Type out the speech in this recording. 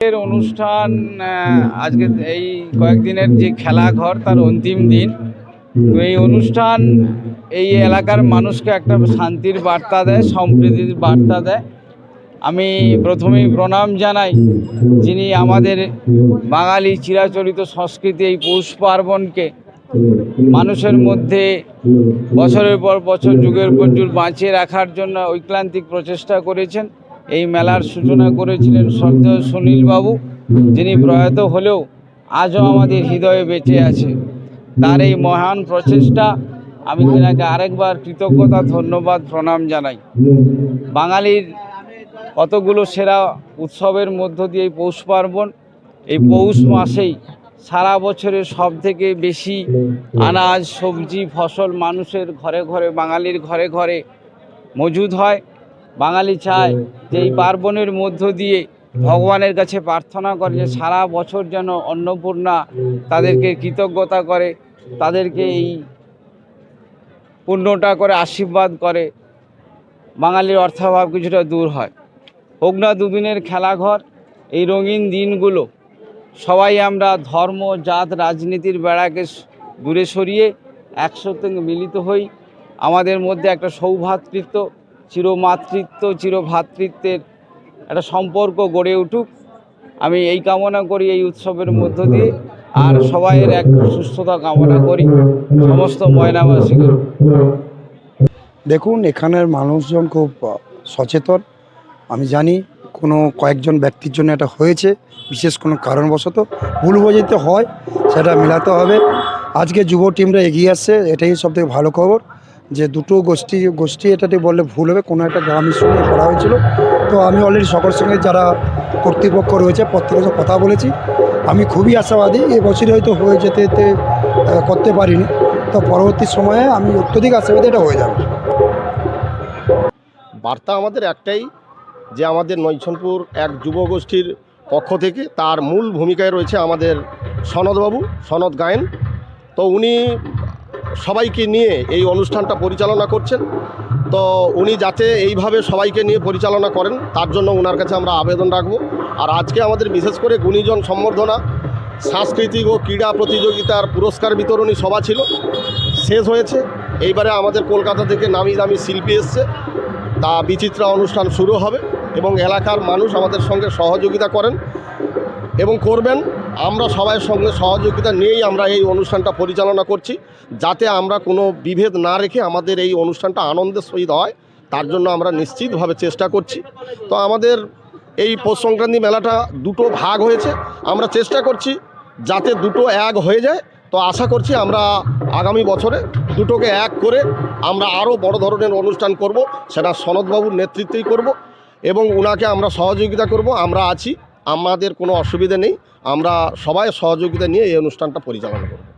এর অনুষ্ঠান আজকে এই কয়েকদিনের যে খেলাঘর তার অন্তিম দিন। তো এই অনুষ্ঠান এই এলাকার মানুষকে একটা শান্তির বার্তা দেয় সম্প্রীতির বার্তা দেয়। আমি প্রথমেই প্রণাম জানাই যিনি আমাদের বাঙালি চিরাচরিত সংস্কৃতি এই পৌষ পার্বণকে মানুষের মধ্যে বছরের পর বছর যুগের পর যুগ বাঁচিয়ে রাখার জন্য ঐক্লান্তিক প্রচেষ্টা করেছেন। এই মেলার সূচনা করেছিলেন শ্রদ্ধেয় সুনীল বাবু যিনি প্রয়াত হলেও আজও আমাদের হৃদয়ে বেঁচে আছে। তার এই মহান প্রচেষ্টা, আমি তেনাকে আরেকবার কৃতজ্ঞতা, ধন্যবাদ, প্রণাম জানাই। বাঙালির কতগুলো সেরা উৎসবের মধ্য দিয়ে এই পৌষ পার্বণ, এই পৌষ মাসেই সারা বছরের সব থেকে বেশি আনাজ, সবজি, ফসল মানুষের ঘরে ঘরে, বাঙালির ঘরে ঘরে মজুদ হয়। বাঙালি চায় যে এই পার্বণের মধ্য দিয়ে ভগবানের কাছে প্রার্থনা করে যে সারা বছর যেন অন্নপূর্ণা তাদেরকে কৃতজ্ঞতা করে তাদেরকে এই পুণ্যটা করে আশীর্বাদ করে বাঙালির অর্থাভাব কিছুটা দূর হয়। হোক না দুদিনের খেলাঘর এই রঙিন দিনগুলো সবাই আমরা ধর্ম জাত রাজনীতির বেড়াকে দূরে সরিয়ে একসাথে মিলিত হই। আমাদের মধ্যে একটা সৌভ্রাতৃত্ব চিরমাতৃত্ব চিরভ্রাতৃত্বের একটা সম্পর্ক গড়ে উঠুক। আমি এই কামনা করি এই উৎসবের মধ্য দিয়ে, আর সবাইয়ের এক সুস্থতা কামনা করি। সমস্ত ময়নাবাসীদের দেখুন, এখানের মানুষজন খুব সচেতন। আমি জানি কোনো কয়েকজন ব্যক্তির জন্য এটা হয়েছে, বিশেষ কোনো কারণবশত। ভুল বোঝাইতে হয়, সেটা মেলাতে হবে। আজকে যুব টিমরা এগিয়ে আসছে, এটাই সবথেকে ভালো খবর। যে দুটো গোষ্ঠী গোষ্ঠী এটাতে বললে ভুল হবে, কোনো একটা গ্রাম নিয়ে করা হয়েছিল। তো আমি অলরেডি সকলের সঙ্গে যারা কর্তৃপক্ষ রয়েছে, প্রত্যেকের সঙ্গে কথা বলেছি। আমি খুবই আশাবাদী, এ এবছরই হয়তো হয়ে যেতে যেতে করতে পারিনি। তো পরবর্তী সময়ে আমি অত্যধিক আশাবাদী এটা হয়ে যাবে। বার্তা আমাদের একটাই, যে আমাদের নৈছনপুর এক যুব গোষ্ঠীর পক্ষ থেকে তার মূল ভূমিকায় রয়েছে আমাদের সনদবাবু, সনদ গায়েন। তো উনি সবাইকে নিয়ে এই অনুষ্ঠানটা পরিচালনা করছেন। তো উনি যাতে এইভাবে সবাইকে নিয়ে পরিচালনা করেন, তার জন্য ওনার কাছে আমরা আবেদন রাখব। আর আজকে আমাদের বিশেষ করে গুণীজন সম্বর্ধনা, সাংস্কৃতিক ও ক্রীড়া প্রতিযোগিতার পুরস্কার বিতরণী সভা ছিল, শেষ হয়েছে। এইবারে আমাদের কলকাতা থেকে নামি দামি শিল্পী এসছে। তা বিচিত্রা অনুষ্ঠান শুরু হবে এবং এলাকার মানুষ আমাদের সঙ্গে সহযোগিতা করেন এবং করবেন। আমরা সবাই সঙ্গে সহযোগিতা নিয়েই আমরা এই অনুষ্ঠানটা পরিচালনা করছি, যাতে আমরা কোনো বিভেদ না রেখে আমাদের এই অনুষ্ঠানটা আনন্দের সহিত হয়, তার জন্য আমরা নিশ্চিতভাবে চেষ্টা করছি। তো আমাদের এই পৌষ সংক্রান্তি মেলাটা দুটো ভাগ হয়েছে, আমরা চেষ্টা করছি যাতে দুটো এক হয়ে যায়। তো আশা করছি আমরা আগামী বছরে দুটোকে এক করে আমরা আরও বড় ধরনের অনুষ্ঠান করব, সেটা সনদবাবুর নেতৃত্বেই করব এবং ওনাকে আমরা সহযোগিতা করব, আমরা আছি। আমাদের কোনো অসুবিধা নেই। আমরা সবাই সহযোগিতা নিয়ে এই অনুষ্ঠানটা পরিচালনা করব।